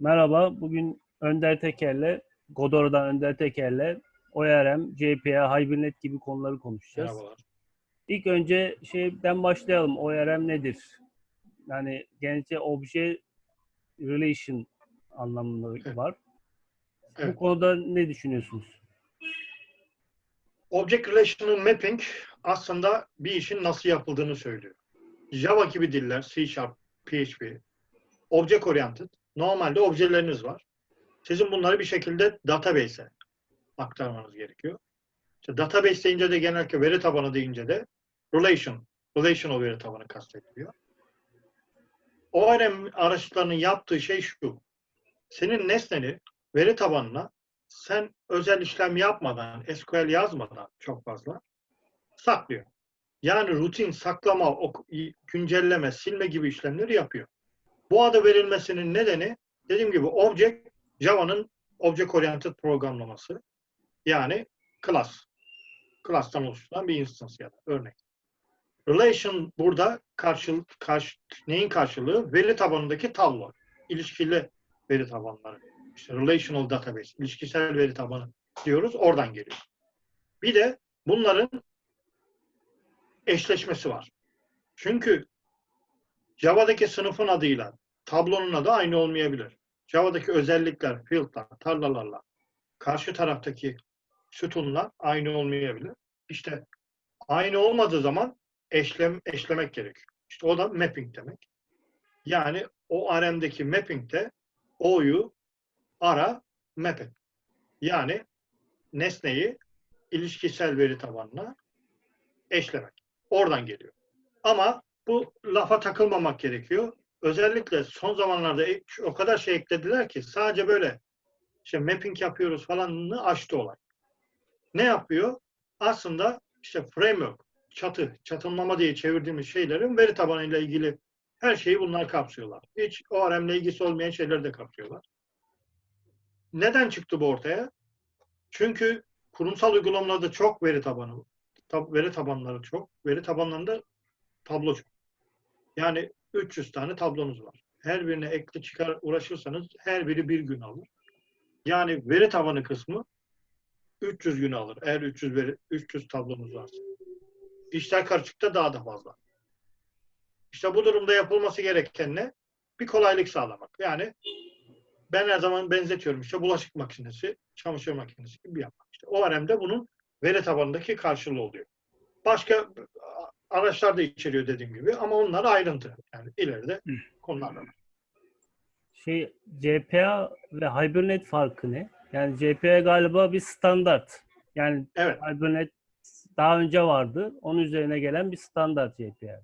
Merhaba, bugün Önder Teker'le, Godoro'dan Önder Teker'le ORM, JPA, Hibernate gibi konuları konuşacağız. Merhabalar. İlk önce şeyden başlayalım. ORM nedir? Yani genellikle obje relation anlamında Evet. var. Evet. Bu konuda ne düşünüyorsunuz? Object Relational Mapping aslında bir işin nasıl yapıldığını söylüyor. Java gibi diller, C Sharp, PHP, Object Oriented. Normalde objeleriniz var. Sizin bunları bir şekilde database'e aktarmanız gerekiyor. İşte database deyince de genellikle veri tabanı deyince de relation, relational veri tabanı kastediliyor. ORM araçlarının yaptığı şey şu. Senin nesneni veri tabanına sen özel işlem yapmadan, SQL yazmadan çok fazla saklıyor. Yani rutin saklama, ok- güncelleme, silme gibi işlemleri yapıyor. Bu adı verilmesinin nedeni dediğim gibi object, Java'nın object oriented programlaması. Yani class. Class'tan oluşturulan bir instance ya da örnek. Relation burada karşı, karşı, neyin karşılığı? Veri tabanındaki tablo. İlişkili veri tabanları. İşte relational database, ilişkisel veri tabanı diyoruz. Oradan geliyor. Bir de bunların eşleşmesi var. Çünkü Java'daki sınıfın adıyla tablonun adı aynı olmayabilir. Java'daki özellikler, field'lar, tarlalarla karşı taraftaki sütunlar aynı olmayabilir. İşte aynı olmadığı zaman eşlem, eşlemek gerekiyor. İşte o da mapping demek. Yani o RM'deki mapping'de O'yu ara map et. Yani nesneyi ilişkisel veri tabanına eşlemek. Oradan geliyor. Ama bu lafa takılmamak gerekiyor. Özellikle son zamanlarda e- o kadar şey eklediler ki sadece böyle işte mapping yapıyoruz falanını açtı olay. Ne yapıyor? Aslında işte framework, çatı, çatımlama diye çevirdiğimiz şeylerin veri tabanıyla ilgili her şeyi bunlar kapsıyorlar. Hiç ORM ile ilgisi olmayan şeyleri de kapsıyorlar. Neden çıktı bu ortaya? Çünkü kurumsal uygulamalarda çok veri tabanı, tab- veri tabanları çok, veri tabanlarında tablo çok. Yani 300 tane tablonuz var. Her birine ekle çıkar uğraşırsanız her biri bir gün alır. Yani veri tabanı kısmı 300 gün alır. Eğer 300 veri, 300 tablonuz varsa. İşler karışıkta daha da fazla. İşte bu durumda yapılması gereken ne? Bir kolaylık sağlamak. Yani ben her zaman benzetiyorum işte bulaşık makinesi, çamaşır makinesi gibi yapmak. İşte ORM'de bunun veri tabanındaki karşılığı oluyor. Başka araçlar da içeriyor dediğim gibi ama onlar ayrıntı. Yani ileride konular da var. Şey JPA ve Hibernate farkı ne? Yani JPA galiba bir standart. Yani Evet. Hibernate daha önce vardı. Onun üzerine gelen bir standart JPA.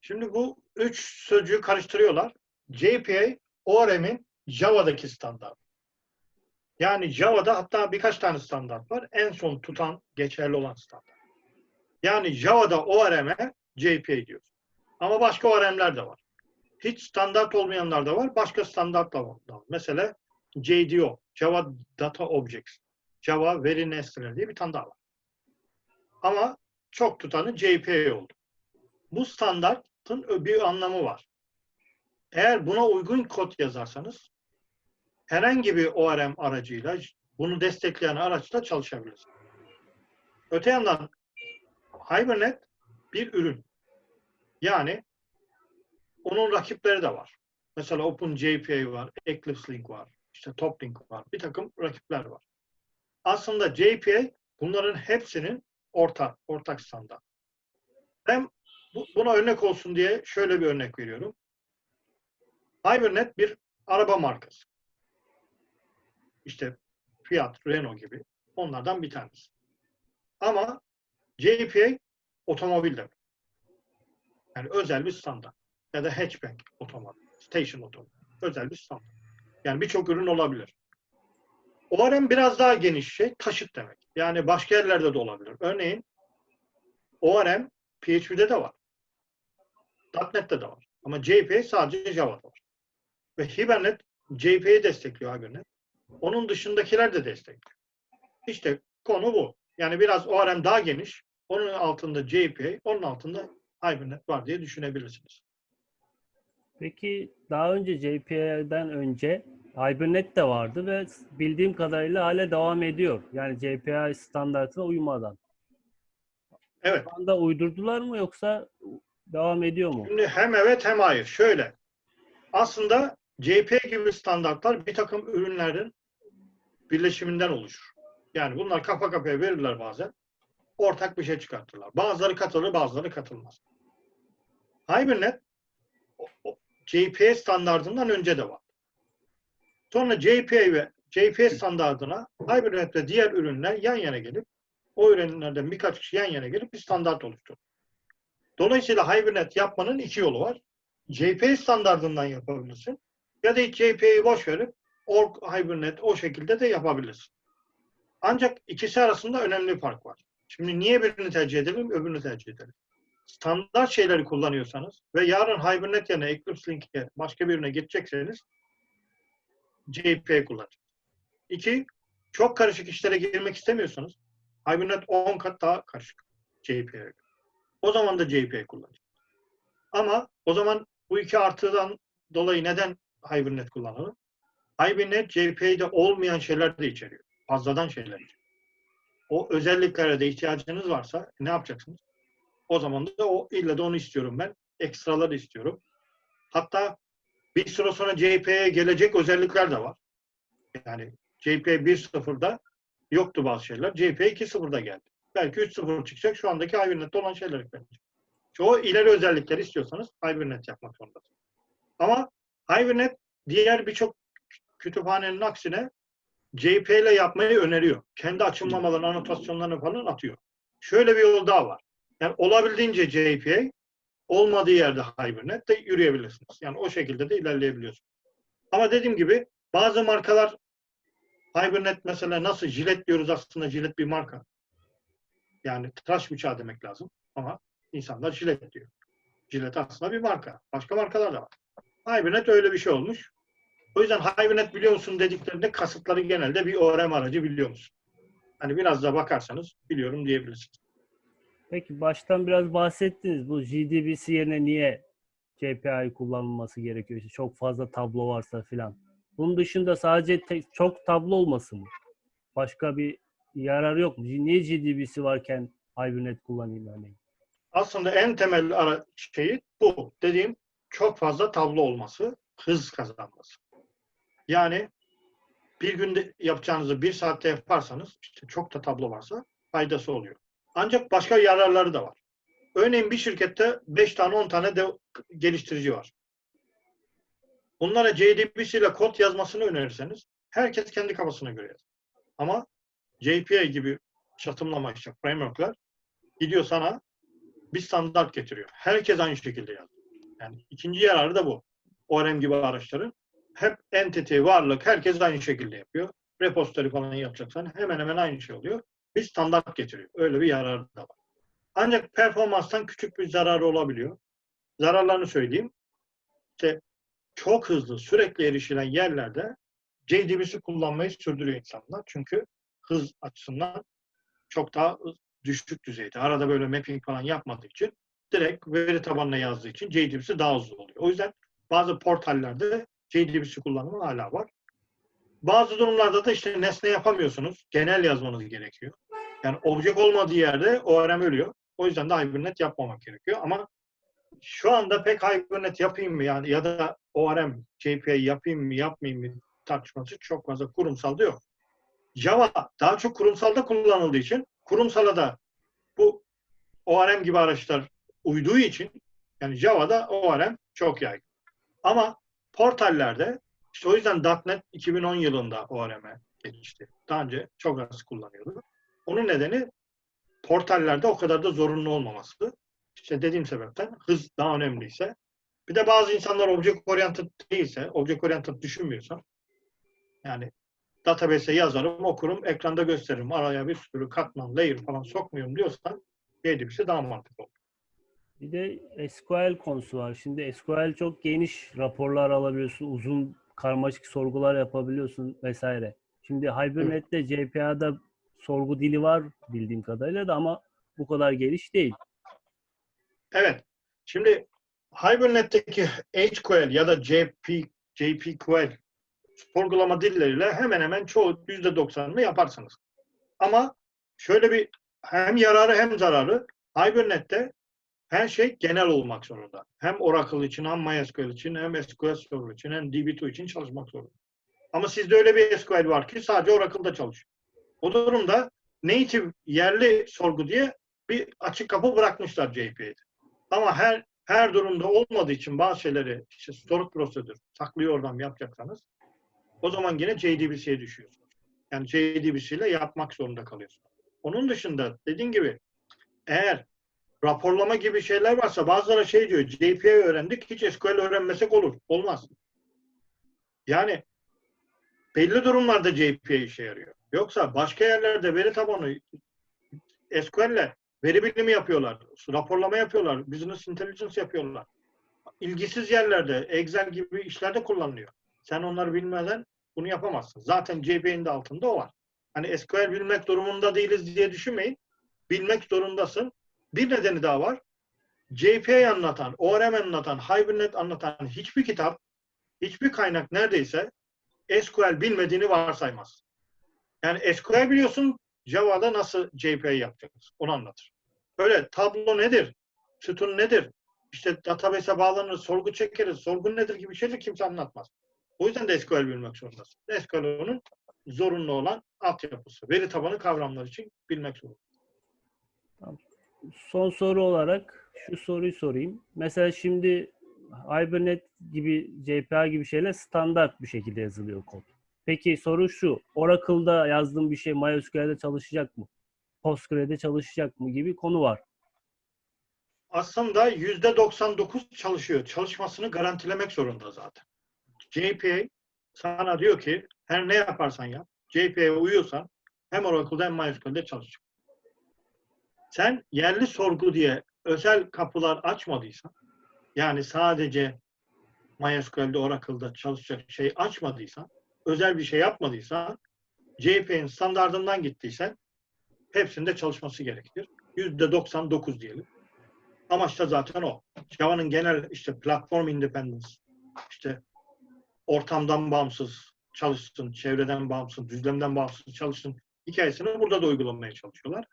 Şimdi bu üç sözcüğü karıştırıyorlar. JPA, ORM'in Java'daki standart. Yani Java'da hatta birkaç tane standart var. En son tutan, geçerli olan standart. Yani Java'da ORM'e JPA diyoruz. Ama başka ORM'ler de var. Hiç standart olmayanlar da var. Başka standart da var. Mesela JDO, Java Data Objects. Java Veri Nesneleri diye bir tane daha var. Ama çok tutanı JPA oldu. Bu standartın bir anlamı var. Eğer buna uygun kod yazarsanız herhangi bir ORM aracıyla bunu destekleyen araçla çalışabilirsiniz. Öte yandan Hibernate bir ürün. Yani onun rakipleri de var. Mesela OpenJPA var, Eclipse Link var, işte Toplink var. Bir takım rakipler var. Aslında JPA bunların hepsinin ortak, ortak standart. Ben bu- buna örnek olsun diye şöyle bir örnek veriyorum. Hibernate bir araba markası. İşte Fiat, Renault gibi. Onlardan bir tanesi. Ama JPA otomobil demek. Yani özel bir standart. Ya da hatchback otomobil, station otomobil. Özel bir standart. Yani birçok ürün olabilir. ORM biraz daha geniş şey, taşıt demek. Yani başka yerlerde de olabilir. Örneğin ORM PHP'de de var. .NET'te de var. Ama JPA sadece Java'da var. Ve Hibernate JPA'yı destekliyor Hibernate. Onun dışındakiler de destekliyor. İşte konu bu. Yani biraz ORM daha geniş. Onun altında JPA, onun altında Hibernate var diye düşünebilirsiniz. Peki daha önce JPA'den önce Hibernate de vardı ve bildiğim kadarıyla hala devam ediyor. Yani JPA standartına uymadan. Evet. Şu anda uydurdular mı yoksa devam ediyor mu? Şimdi hem evet hem hayır. Şöyle. Aslında JPA gibi standartlar bir takım ürünlerin birleşiminden oluşur. Yani bunlar kafa kafaya verirler bazen. Ortak bir şey çıkartırlar. Bazıları katılır, bazıları katılmaz. Hibernate JPA standartından önce de var. Sonra JPA ve JPA standartına Hibernate ve diğer ürünler yan yana gelip o ürünlerden birkaç kişi yan yana gelip bir standart oluşturur. Dolayısıyla Hibernate yapmanın iki yolu var. JPA standartından yapabilirsin. Ya da hiç JPA'yı boş verip Org Hibernate o şekilde de yapabilirsin. Ancak ikisi arasında önemli bir fark var. Şimdi niye birini tercih edelim, öbürünü tercih edelim? Standart şeyleri kullanıyorsanız ve yarın Hibernate yerine Eclipse Link'e başka birine geçecekseniz JPA kullanacaksınız. İki, çok karışık işlere girmek istemiyorsanız Hibernate 10 kat daha karışık göre. O zaman da JPA kullanacağız. Ama o zaman bu iki artıdan dolayı neden Hibernate kullanalım? Hibernate JPA'de olmayan şeyler de içeriyor. Fazladan şeyler içeriyor. O özelliklere de ihtiyacınız varsa ne yapacaksınız? O zaman da o illa da onu istiyorum ben. Ekstralar istiyorum. Hatta bir süre sonra JPA'ya gelecek özellikler de var. Yani JPA 1.0'da yoktu bazı şeyler. JPA 2.0'da geldi. Belki 3.0 çıkacak. Şu andaki Hibernate'de olan şeyler eklenecek. Çoğu ileri özellikleri istiyorsanız Hibernate yapmak zorundasınız. Ama Hibernate diğer birçok kütüphanenin aksine JPA ile yapmayı öneriyor. Kendi açılmamalarını, anotasyonlarını falan atıyor. Şöyle bir yol daha var. Yani olabildiğince JPA, olmadığı yerde Hibernate de yürüyebilirsiniz. Yani o şekilde de ilerleyebiliyorsunuz. Ama dediğim gibi bazı markalar Hibernate mesela nasıl jilet diyoruz aslında jilet bir marka. Yani tıraş bıçağı demek lazım. Ama insanlar jilet diyor. Jilet aslında bir marka. Başka markalar da var. Hibernate öyle bir şey olmuş. O yüzden Hibernate biliyor musun dediklerinde kasıtları genelde bir ORM aracı biliyor musun? Hani biraz da bakarsanız biliyorum diyebilirsiniz. Peki baştan biraz bahsettiniz. Bu JDBC yerine niye JPA'yı kullanılması gerekiyor? İşte çok fazla tablo varsa filan. Bunun dışında sadece tek, çok tablo olmasın mı? Başka bir yararı yok mu? Niye JDBC varken Hibernate kullanayım örneğin? Aslında en temel ara şeyi bu. Dediğim çok fazla tablo olması, hız kazanması. Yani bir günde yapacağınızı bir saatte yaparsanız işte çok da tablo varsa faydası oluyor. Ancak başka yararları da var. Örneğin bir şirkette 5 tane 10 tane de geliştirici var. Bunlara JDBC ile kod yazmasını önerirseniz herkes kendi kafasına göre yazar. Ama JPA gibi çatımlama işte frameworkler gidiyor sana bir standart getiriyor. Herkes aynı şekilde yazıyor. Yani ikinci yararı da bu. ORM gibi araçların hep entity, varlık herkes aynı şekilde yapıyor. Repository falan yapacaksan hemen hemen aynı şey oluyor. Bir standart getiriyor. Öyle bir yararı da var. Ancak performanstan küçük bir zararı olabiliyor. Zararlarını söyleyeyim. İşte çok hızlı, sürekli erişilen yerlerde JDBC kullanmayı sürdürüyor insanlar. Çünkü hız açısından çok daha düşük düzeyde. Arada böyle mapping falan yapmadığı için direkt veri tabanına yazdığı için JDBC daha hızlı oluyor. O yüzden bazı portallerde JDBC kullanımı hala var. Bazı durumlarda da işte nesne yapamıyorsunuz. Genel yazmanız gerekiyor. Yani object olmadığı yerde ORM ölüyor. O yüzden de Hibernate yapmamak gerekiyor. Ama şu anda pek Hibernate yapayım mı yani ya da ORM, JPA yapayım mı yapmayayım mı tartışması çok fazla kurumsalda yok. Java daha çok kurumsalda kullanıldığı için kurumsala da bu ORM gibi araçlar uyduğu için yani Java'da ORM çok yaygın. Ama portallerde işte o yüzden .NET 2010 yılında ORM'e geçti. Daha önce çok az kullanıyordu. Onun nedeni portallerde o kadar da zorunlu olmaması. İşte dediğim sebepten hız daha önemliyse. Bir de bazı insanlar object oriented değilse, object oriented düşünmüyorsa yani database'e yazarım, okurum, ekranda gösteririm. Araya bir sürü katman, layer falan sokmuyorum diyorsan JDBC daha mantıklı olur. Bir de SQL konusu var. Şimdi SQL çok geniş raporlar alabiliyorsun. Uzun karmaşık sorgular yapabiliyorsun vesaire. Şimdi Hibernate'de JPA'da sorgu dili var bildiğim kadarıyla da ama bu kadar geniş değil. Evet. Şimdi Hibernet'teki HQL ya da JP, JPQL sorgulama dilleriyle hemen hemen çoğu %90'ını yaparsınız. Ama şöyle bir hem yararı hem zararı Hibernet'te her şey genel olmak zorunda. Hem Oracle için, hem MySQL için, hem SQL Server için, hem DB2 için çalışmak zorunda. Ama sizde öyle bir SQL var ki sadece Oracle'da çalışıyor. O durumda native yerli sorgu diye bir açık kapı bırakmışlar JPA'de. Ama her her durumda olmadığı için bazı şeyleri işte storage prosedür, saklıyor oradan yapacaksanız o zaman yine JDBC'ye düşüyorsunuz. Yani JDBC ile yapmak zorunda kalıyorsunuz. Onun dışında dediğim gibi eğer raporlama gibi şeyler varsa bazıları şey diyor JPA öğrendik hiç SQL öğrenmesek olur. Olmaz. Yani belli durumlarda JPA işe yarıyor. Yoksa başka yerlerde veri tabanı SQL ile veri bilimi yapıyorlar. Raporlama yapıyorlar. Business intelligence yapıyorlar. İlgisiz yerlerde Excel gibi işlerde kullanılıyor. Sen onları bilmeden bunu yapamazsın. Zaten JPA'nin de altında o var. Hani SQL bilmek durumunda değiliz diye düşünmeyin. Bilmek zorundasın. Bir nedeni daha var. JPA anlatan, ORM anlatan, Hibernate anlatan hiçbir kitap, hiçbir kaynak neredeyse SQL bilmediğini varsaymaz. Yani SQL biliyorsun, Java'da nasıl JPA yapacaksınız? Onu anlatır. Böyle tablo nedir? Sütun nedir? İşte database'e bağlanır, sorgu çekeriz, sorgu nedir gibi şeyleri kimse anlatmaz. O yüzden de SQL bilmek zorundasın. SQL onun zorunlu olan altyapısı. Veri tabanı kavramları için bilmek zorunda. Son soru olarak şu soruyu sorayım. Mesela şimdi Hibernate gibi, JPA gibi şeyler standart bir şekilde yazılıyor kod. Peki soru şu. Oracle'da yazdığım bir şey MySQL'de çalışacak mı? Postgre'de çalışacak mı gibi konu var. Aslında yüzde 99 çalışıyor. Çalışmasını garantilemek zorunda zaten. JPA sana diyor ki her ne yaparsan yap, JPA'ya uyuyorsan hem Oracle'da hem MySQL'de çalışacak. Sen yerli sorgu diye özel kapılar açmadıysan, yani sadece MySQL'de, Oracle'da çalışacak şey açmadıysan, özel bir şey yapmadıysan, JPA'nin standartından gittiysen hepsinde çalışması gerekir. Yüzde 99 diyelim. Amaç da zaten o. Java'nın genel işte platform independence, işte ortamdan bağımsız çalışsın, çevreden bağımsız, düzlemden bağımsız çalışsın hikayesini burada da uygulamaya çalışıyorlar.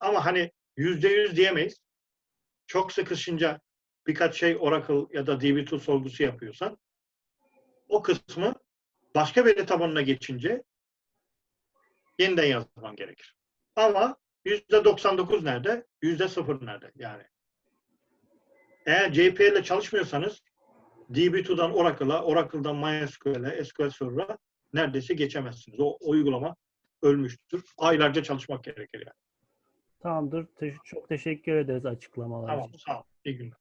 Ama hani yüzde yüz diyemeyiz. Çok sıkışınca birkaç şey Oracle ya da DB2 sorgusu yapıyorsan o kısmı başka veri tabanına geçince yeniden yazman gerekir. Ama yüzde 99 nerede? Yüzde sıfır nerede? Yani eğer JPA ile çalışmıyorsanız DB2'dan Oracle'a, Oracle'dan MySQL'e, SQL Server'a neredeyse geçemezsiniz. O, o uygulama ölmüştür. Aylarca çalışmak gerekir yani. Tamamdır. Te- çok teşekkür ederiz açıklamalar Tamam, için. sağ ol. İyi günler.